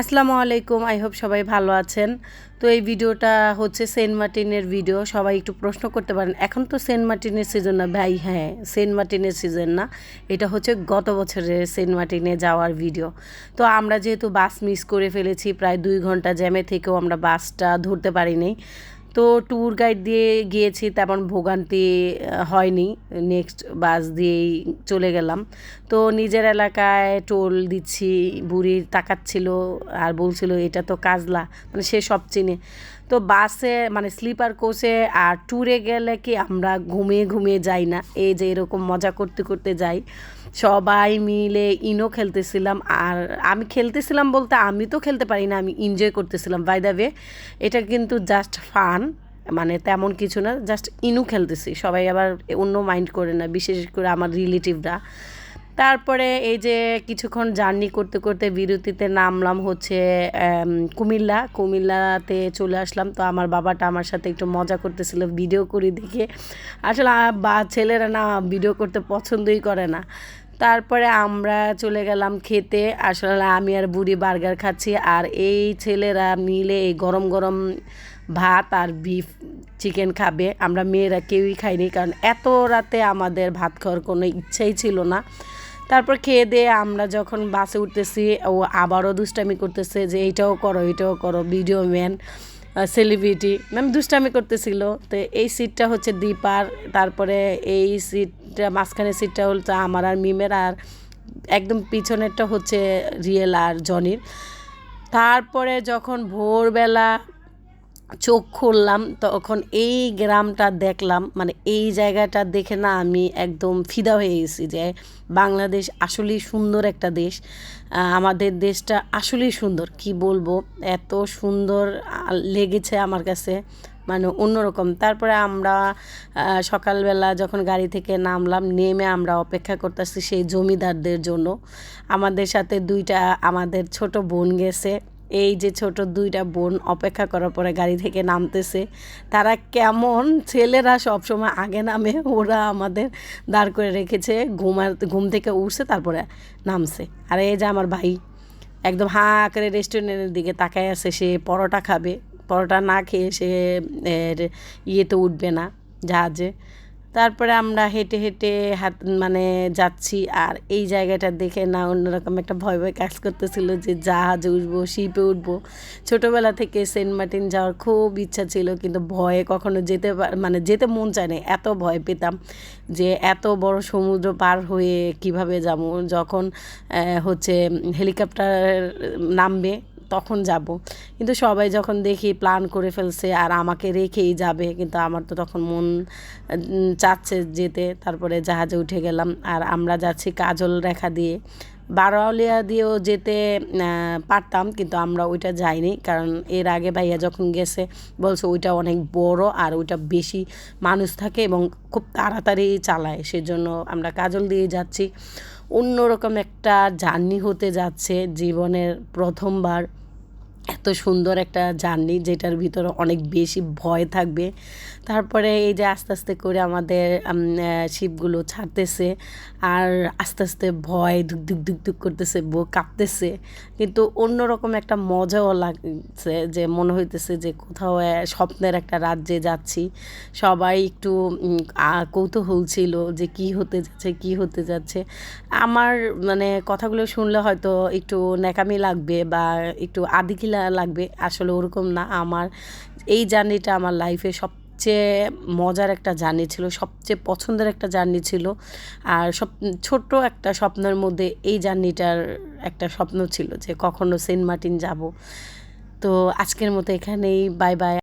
আসসালামু আলাইকুম, I hope সবাই ভালো আছেন। তো এই ভিডিওটা হচ্ছে সেন্ট মার্টিনের ভিডিও, সবাই একটু প্রশ্ন করতে পারেন। এখন তো সেন্ট মার্টিনের সিজন না, ভাই হ্যাঁ সেন্ট মার্টিনের সিজন না। এটা হচ্ছে গত বছরের সেন্ট মার্টিনে যাওয়ার ভিডিও। তো আমরা যেহেতু বাস মিস করে ফেলেছি, প্রায় দুই ঘণ্টা জ্যামে থেকেও আমরা বাসটা ধরতে পারিনি। তো ট্যুর গাইড দিয়ে গিয়েছি, তেমন ভোগান্তি হয়নি। নেক্সট বাস দিয়েই চলে গেলাম। তো নিজের এলাকায় টোল দিচ্ছি, বুড়ি তাকাচ্ছিল আর বলছিল, এটা তো কাজলা। মানে সে সব চিনে। তো বাসে মানে স্লিপার কোচে আর ট্যুরে গেলে কি আমরা ঘুমিয়ে ঘুমিয়ে যাই না? এই যে এরকম মজা করতে করতে যাই। সবাই মিলে ইনো খেলতেছিলাম আর আমি খেলতেছিলাম বলতে আমি তো খেলতে পারি না, আমি এনজয় করতেছিলাম। বাই দ্য ওয়ে এটা কিন্তু জাস্ট ফান মানে তেমন কিছু না জাস্ট ইনু খেলতেছি। সবাই আবার অন্য মাইন্ড করে না, বিশেষ করে আমার রিলেটিভরা তারপরে এই যে কিছুক্ষণ জার্নি করতে করতে বিরতিতে নামলাম হচ্ছে কুমিল্লা। কুমিল্লাতে চলে আসলাম। তো আমার বাবাটা আমার সাথে একটু মজা করতেছিল ভিডিও করি দেখে। আসলে বা, ছেলেরা না ভিডিও করতে পছন্দই করে না। তারপরে আমরা চলে গেলাম খেতে। আসলে আমি আর বুড়ি বার্গার খাচ্ছি। আর এই ছেলেরা মিলে এই গরম গরম ভাত আর বিফ চিকেন খাবে। আমরা মেয়েরা কেউই খাইনি, কারণ এত রাতে আমাদের ভাত খাওয়ার কোনো ইচ্ছাই ছিল না। তারপর খেয়ে দিয়ে আমরা যখন বাসে উঠতেছি, ও আবারও দুষ্টামি করতেছে যে এইটাও করো এইটাও করো ভিডিও ম্যান সেলিব্রিটি ম্যাম দুষ্টামি করতেছিল। তো এই সিটটা হচ্ছে দীপার, তারপরে এই সিটটা মাঝখানে সিটটা হচ্ছে আমার আর মিমের, আর একদম পিছনেরটা হচ্ছে রিয়েল আর জনির। তারপরে যখন ভোরবেলা চোখ খুললাম, তখন এই গ্রামটা দেখলাম মানে এই জায়গাটা দেখে না আমি একদম ফিদা হয়ে গেছি যে বাংলাদেশ আসলেই সুন্দর একটা দেশ। আমাদের দেশটা আসলেই সুন্দর, কি বলব? এত সুন্দর লেগেছে আমার কাছে মানে অন্যরকম। তারপরে আমরা সকালবেলা যখন গাড়ি থেকে নামলাম, নেমে আমরা অপেক্ষা করতেছি সেই জমিদারদের জন্য। আমাদের সাথে দুইটা আমাদের ছোট বোন গেছে। এই যে ছোট দুইটা বোন অপেক্ষা করার পরে গাড়ি থেকে নামতেছে, তারা কেমন ছেলেরা সবসময় আগে নামে, ওরা আমাদের দাঁড় করে রেখেছে, ঘুমার, ঘুম থেকে উঠছে, তারপরে নামছে। আর এই যে আমার ভাই, একদম হাঁ করে রেস্টুরেন্টের দিকে তাকায় আছে, সে পরোটা খাবে, পরোটা না খেয়ে সে ইয়েতে উঠবে না, জাহাজে। তারপরে আমরা হেঁটে হেঁটে হাত মানে যাচ্ছি। আর এই জায়গাটা দেখে না অন্যরকম একটা ভয় ভয় কাজ করতেছিল যে জাহাজে উঠবো, শিপে উঠবো। ছোটোবেলা থেকে সেন্ট মার্টিন যাওয়ার খুব ইচ্ছা ছিল, কিন্তু ভয়ে কখনো যেতে মানে যেতে মন চায় না এত ভয় পেতাম যে এত বড় সমুদ্র পার হয়ে কীভাবে যাব, যখন হচ্ছে হেলিকপ্টার নামবে, তখন যাব। কিন্তু সবাই যখন দেখি প্ল্যান করে ফেলছে আর আমাকে রেখেই যাবে, কিন্তু আমার তো তখন মন চাচ্ছে যেতে। তারপরে জাহাজে উঠে গেলাম আর আমরা যাচ্ছি কাজল রেখা দিয়ে। বারোয়ালিয়া দিয়েও যেতে পারতাম, কিন্তু আমরা ওইটা যাইনি। কারণ এর আগে ভাইয়া যখন গেছে, বলছে ওইটা অনেক বড় আর ওইটা বেশি মানুষ থাকে এবং খুব তাড়াতাড়ি চালায়। সেজন্য আমরা কাজল দিয়ে যাচ্ছি। অন্যরকম একটা জার্নি হতে যাচ্ছে জীবনের প্রথমবার। এত সুন্দর একটা জার্নি যেটার ভিতরে অনেক বেশি ভয় থাকবে। তারপরে এই যে আস্তে আস্তে করে আমাদের শিপগুলো ছাড়তেছে আর আস্তে আস্তে ভয় ধুক ধুক ধুক ধুক করতেছে, বো কাঁপতেছে। কিন্তু অন্যরকম একটা মজাও লাগছে যে মনে হইতেছে যে কোথাও স্বপ্নের একটা রাজ্যে যাচ্ছি। সবাই একটু কৌতূহল ছিল যে কি হতে যাচ্ছে, কি হতে যাচ্ছে। আমার মানে কথাগুলো শুনলে হয়তো একটু ন্যাকামি লাগবে বা একটু আদিকিলা লাগবে। আসলে ওরকম না। আমার এই জার্নিটা আমার লাইফে সব সবচেয়ে মজার একটা জার্নি ছিল, সবচেয়ে পছন্দের একটা জার্নি ছিল আর সব ছোট্ট একটা স্বপ্নের মধ্যে এই জার্নিটার একটা স্বপ্ন ছিল যে কখনো সেন্ট মার্টিন যাব। তো আজকের মতো এখানেই বাই বাই